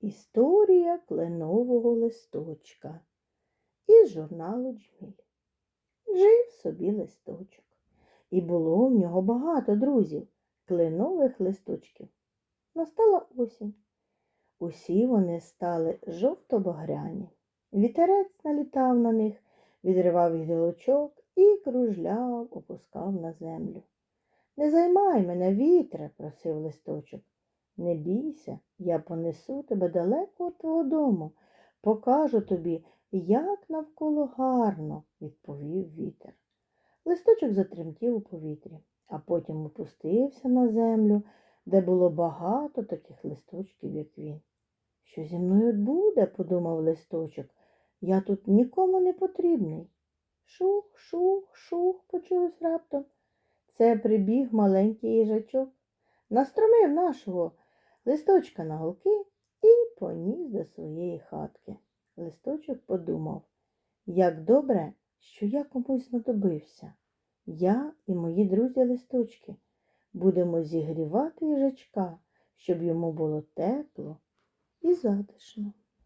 Історія кленового листочка із журналу Джміль. Жив собі листочок, і було в нього багато друзів, кленових листочків. Настала осінь. Усі вони стали жовто-багряні. Вітерець налітав на них, відривав їх гілочок і кружляв, опускав на землю. Не займай мене, вітре, просив листочок. Не бійся, я понесу тебе далеко від твого дому, покажу тобі, як навколо гарно, відповів вітер. Листочок затремтів у повітрі, а потім опустився на землю, де було багато таких листочків, як він. Що зі мною буде, подумав листочок, я тут нікому не потрібний. Шух, шух, шух, почулось раптом. Це прибіг маленький їжачок, настромив нашого листочка на голки і поніс до своєї хатки. Листочок подумав, як добре, що я комусь знадобився. Я і мої друзі листочки будемо зігрівати їжачка, щоб йому було тепло і затишно.